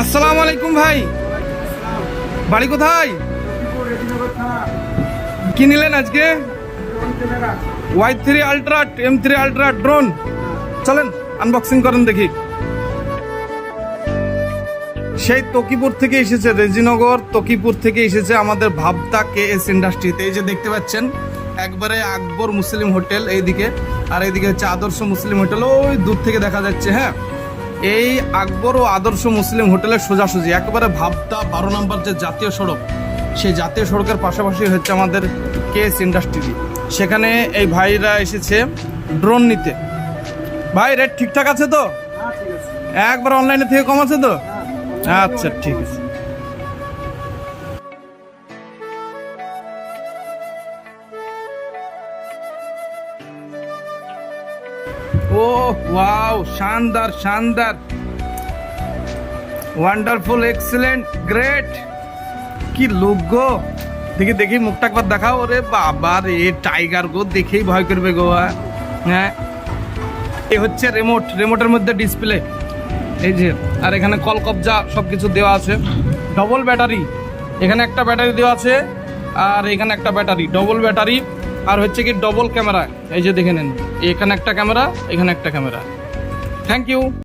আসসালামু আলাইকুম ভাই। বাড়ি কোথায়? কি নিলেন আজকে? Y three ultra, M three ultra drone. চলেন আনবক্সিং করেন দেখি। সেই তকিপুর থেকে এসেছে রেজিনগর, তকিপুর থেকে এসেছে আমাদের ভাবতা কে এস ইন্ডাস্ট্রিতে। এই যে দেখতে পাচ্ছেন, একবারে আকবর মুসলিম হোটেল এইদিকে। আর এইদিকে হচ্ছে আদর্শ মুসলিম হোটেল। ওই দূর থেকে দেখা যাচ্ছে হ্যাঁ। এই আকবর ও আদর্শ মুসলিম হোটেলের সোজাসুজি, একেবারে ভাবতা বারো নম্বর যে জাতীয় সড়ক, সেই জাতীয় সড়কের পাশাপাশি হচ্ছে আমাদের কে এস ইন্ডাস্ট্রি সেখানে এই ভাইরা এসেছে ড্রোন নিতে। ভাই রেট ঠিকঠাক আছে তো? একবার অনলাইনে থেকে কম আছে তো? আচ্ছা ঠিক আছে। ও ওয়াও, শানদার শানদার। ওয়ান্ডারফুল এক্সিলেন্ট গ্রেট কি লুক গো। দেখি দেখি, মুখটা একবার দেখাও। ওরে বাবা রে টাইগার গো, দেখেই ভয় করবে গো হ্যাঁ? এ হচ্ছে রিমোট রিমোটের মধ্যে ডিসপ্লে এই যে, আর এখানে কল কবজা সব কিছু দেওয়া আছে। ডবল ব্যাটারি এখানে একটা ব্যাটারি দেওয়া আছে, আর এখানে একটা ব্যাটারি ডবল ব্যাটারি আর হচ্ছে কি ডবল ক্যামেরা এই যে দেখে নিন। এখানে একটা ক্যামেরা এখানে একটা ক্যামেরা থ্যাংক ইউ